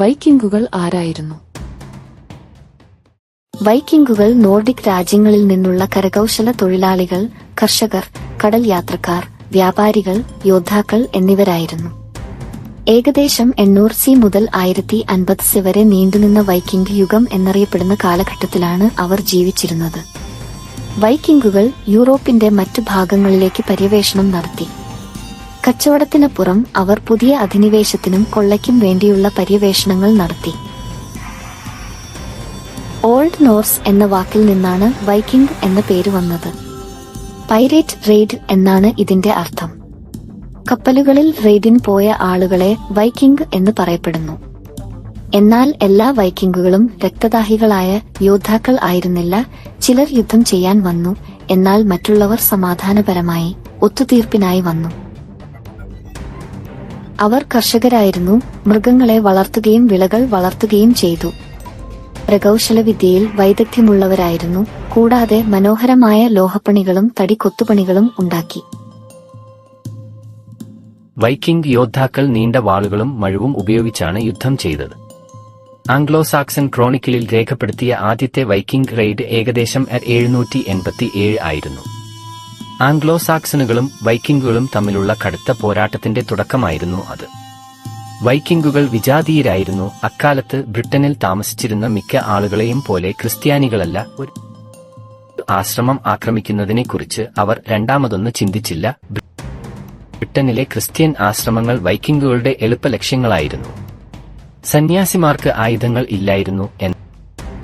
വൈക്കിംഗുകൾ ആരായിരുന്നു? വൈക്കിംഗുകൾ നോർഡിക് രാജ്യങ്ങളിൽ നിന്നുള്ള കരകൗശല തൊഴിലാളികൾ കർഷകർ കടൽ യാത്രക്കാർ വ്യാപാരികൾ യോദ്ധാക്കൾ എന്നിവരായിരുന്നു. ഏകദേശം എണ്ണൂറ് സി മുതൽ ആയിരത്തി അൻപത് സി വരെ നീണ്ടുനിന്ന വൈക്കിംഗ് യുഗം എന്നറിയപ്പെടുന്ന കാലഘട്ടത്തിലാണ് അവർ ജീവിച്ചിരുന്നത്. വൈക്കിംഗുകൾ യൂറോപ്പിന്റെ മറ്റു ഭാഗങ്ങളിലേക്ക് പര്യവേഷണം നടത്തി. കച്ചവടത്തിനപ്പുറം അവർ പുതിയ അധിനിവേശത്തിനും കൊള്ളയ്ക്കും വേണ്ടിയുള്ള പര്യവേഷണങ്ങൾ നടത്തി. ഓൾഡ് നോർസ് എന്ന വാക്കിൽ നിന്നാണ് വൈക്കിംഗ് എന്ന പേര് വന്നത്. പൈറേറ്റ് റെയ്ഡ് എന്നാണ് ഇതിന്റെ അർത്ഥം. കപ്പലുകളിൽ റെയ്ഡിന് പോയ ആളുകളെ വൈക്കിംഗ് എന്ന് പറയപ്പെടുന്നു. എന്നാൽ എല്ലാ വൈക്കിംഗുകളും രക്തദാഹികളായ യോദ്ധാക്കൾ ആയിരുന്നില്ല ചിലർ യുദ്ധം ചെയ്യാൻ വന്നു എന്നാൽ മറ്റുള്ളവർ സമാധാനപരമായി ഒത്തുതീർപ്പിനായി വന്നു. അവർ കർഷകരായിരുന്നു മൃഗങ്ങളെ വളർത്തുകയും വിളകൾ വളർത്തുകയും ചെയ്തു. പ്രകൗശലവിദ്യയിൽ വൈദഗ്ധ്യമുള്ളവരായിരുന്നു കൂടാതെ മനോഹരമായ ലോഹപ്പണികളും തടിക്കൊത്തുപണികളും ഉണ്ടാക്കി. വൈക്കിംഗ് യോദ്ധാക്കൾ നീണ്ട വാളുകളും മഴുവും ഉപയോഗിച്ചാണ് യുദ്ധം ചെയ്തത്. ആംഗ്ലോ സാക്സൺ ക്രോണിക്കിളിൽ രേഖപ്പെടുത്തിയ ആദ്യത്തെ വൈക്കിംഗ് റെയ്ഡ് ഏകദേശം എഴുന്നൂറ്റി എൺപത്തി ഏഴ് ആയിരുന്നു. ആംഗ്ലോ സാക്സണുകളും വൈക്കിംഗുകളും തമ്മിലുള്ള കടുത്ത പോരാട്ടത്തിന്റെ തുടക്കമായിരുന്നു അത്. വൈക്കിംഗുകൾ വിജാതീയരായിരുന്നു. അക്കാലത്ത് ബ്രിട്ടനിൽ താമസിച്ചിരുന്ന മിക്ക ആളുകളെയും പോലെ ക്രിസ്ത്യാനികളല്ല ഒരു ആശ്രമം ആക്രമിക്കുന്നതിനെക്കുറിച്ച് അവർ രണ്ടാമതൊന്ന് ചിന്തിച്ചില്ല. ബ്രിട്ടനിലെ ക്രിസ്ത്യൻ ആശ്രമങ്ങൾ വൈക്കിംഗുകളുടെ എളുപ്പ ലക്ഷ്യങ്ങളായിരുന്നു. സന്യാസിമാർക്ക് ആയുധങ്ങൾ ഇല്ലായിരുന്നു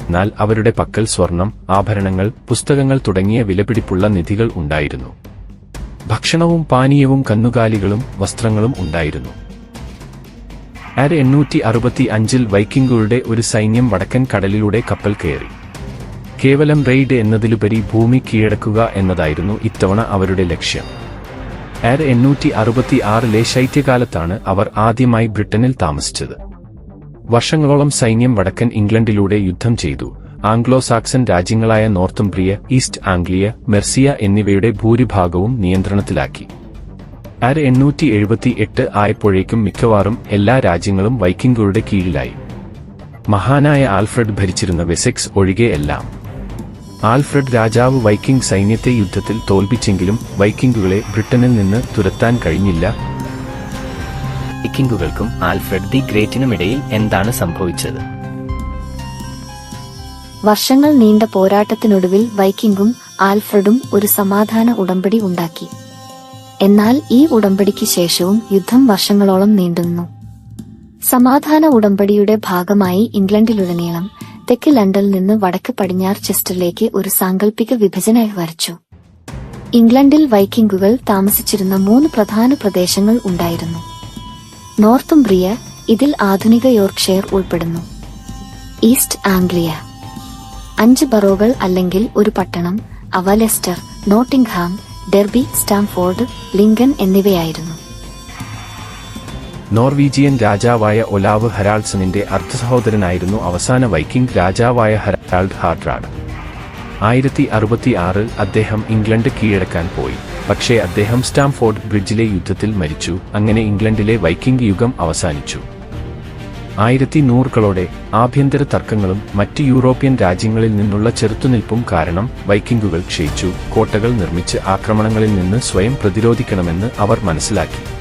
എന്നാൽ അവരുടെ പക്കൽ സ്വർണം ആഭരണങ്ങൾ പുസ്തകങ്ങൾ തുടങ്ങിയ വിലപിടിപ്പുള്ള നിധികൾ ഉണ്ടായിരുന്നു. ഭക്ഷണവും പാനീയവും കന്നുകാലികളും വസ്ത്രങ്ങളും ഉണ്ടായിരുന്നു. ആര് എണ്ണൂറ്റി അറുപത്തി അഞ്ചിൽ വൈക്കിംഗുകളുടെ ഒരു സൈന്യം വടക്കൻ കടലിലൂടെ കപ്പൽ കയറി. കേവലം റെയ്ഡ് എന്നതിലുപരി ഭൂമി കീഴടക്കുക എന്നതായിരുന്നു ഇത്തവണ അവരുടെ ലക്ഷ്യം. ആർ എണ്ണൂറ്റി അറുപത്തി ആറിലെ ശൈത്യകാലത്താണ് അവർ ആദ്യമായി ബ്രിട്ടനിൽ താമസിച്ചത്. വർഷങ്ങളോളം സൈന്യം വടക്കൻ ഇംഗ്ലണ്ടിലൂടെ യുദ്ധം ചെയ്തു. ആംഗ്ലോ സാക്സൺ രാജ്യങ്ങളായ നോർത്തുംബ്രിയ ഈസ്റ്റ് ആംഗ്ലിയ മെർസിയ എന്നിവയുടെ ഭൂരിഭാഗവും നിയന്ത്രണത്തിലാക്കി. ആര് എണ്ണൂറ്റി എഴുപത്തി എട്ട് ആയപ്പോഴേക്കും മിക്കവാറും എല്ലാ രാജ്യങ്ങളും വൈക്കിംഗുകളുടെ കീഴിലായി. മഹാനായ ആൽഫ്രഡ് ഭരിച്ചിരുന്ന വെസെക്സ് ഒഴികെ എല്ലാം. ആൽഫ്രഡ് രാജാവ് വൈക്കിംഗ് സൈന്യത്തെ യുദ്ധത്തിൽ തോൽപ്പിച്ചെങ്കിലും വൈക്കിംഗുകളെ ബ്രിട്ടനിൽ നിന്ന് തുരത്താൻ കഴിഞ്ഞില്ല. വൈക്കിംഗുകൾക്കും ആൽഫ്രഡ് ദി ഗ്രേറ്റിനും ഇടയിൽ എന്താണ് സംഭവിച്ചത്? വർഷങ്ങൾ നീണ്ട പോരാട്ടത്തിനൊടുവിൽ വൈക്കിംഗും ആൽഫ്രഡും ഒരു സമാധാന ഉടമ്പടി ഉണ്ടാക്കി. എന്നാൽ ഈ ഉടമ്പടിക്ക് ശേഷവും യുദ്ധം വർഷങ്ങളോളം നീണ്ടുനിന്നു. സമാധാന ഉടമ്പടിയുടെ ഭാഗമായി ഇംഗ്ലണ്ടിലുടനീളം തെക്ക് ലണ്ടനിൽ നിന്ന് വടക്ക് പടിഞ്ഞാറ് ചെസ്റ്ററിലേക്ക് ഒരു സാങ്കല്പിക വിഭജന വരച്ചു. ഇംഗ്ലണ്ടിൽ വൈക്കിംഗുകൾ താമസിച്ചിരുന്ന മൂന്ന് പ്രധാന പ്രദേശങ്ങൾ ഉണ്ടായിരുന്നു. നോർത്തുംബ്രിയ ഇതിൽ ആധുനിക യോർക്ക്ഷയർ ഉൾപ്പെടുന്നു. East Anglia. അഞ്ച് ബറോകൾ അല്ലെങ്കിൽ ഒരു പട്ടണം അവ Leicester Nottingham Derby Stamford Lincoln എന്നിവയായിരുന്നു. നോർവീജിയൻ രാജാവായ ഒലാവ് ഹരാൾസണിന്റെ അർദ്ധസഹോദരനായിരുന്നു അവസാന വൈക്കിംഗ് രാജാവായ ഹരാൾഡ് ഹാർഡ്രാഡ്. ആയിരത്തി അറുപത്തി ആറിൽ അദ്ദേഹം ഇംഗ്ലണ്ട് കീഴടക്കാൻ പോയി. പക്ഷേ അദ്ദേഹം സ്റ്റാംഫോർഡ് ബ്രിഡ്ജിലെ യുദ്ധത്തിൽ മരിച്ചു. അങ്ങനെ ഇംഗ്ലണ്ടിലെ വൈക്കിംഗ് യുഗം അവസാനിച്ചു. ആയിരത്തി നൂറുകളോടെ ആഭ്യന്തര തർക്കങ്ങളും മറ്റ് യൂറോപ്യൻ രാജ്യങ്ങളിൽ നിന്നുള്ള ചെറുത്തുനിൽപ്പും കാരണം വൈക്കിംഗുകൾ ക്ഷയിച്ചു. കോട്ടകൾ നിർമ്മിച്ച് ആക്രമണങ്ങളിൽ നിന്ന് സ്വയം പ്രതിരോധിക്കണമെന്ന് അവർ മനസ്സിലാക്കി.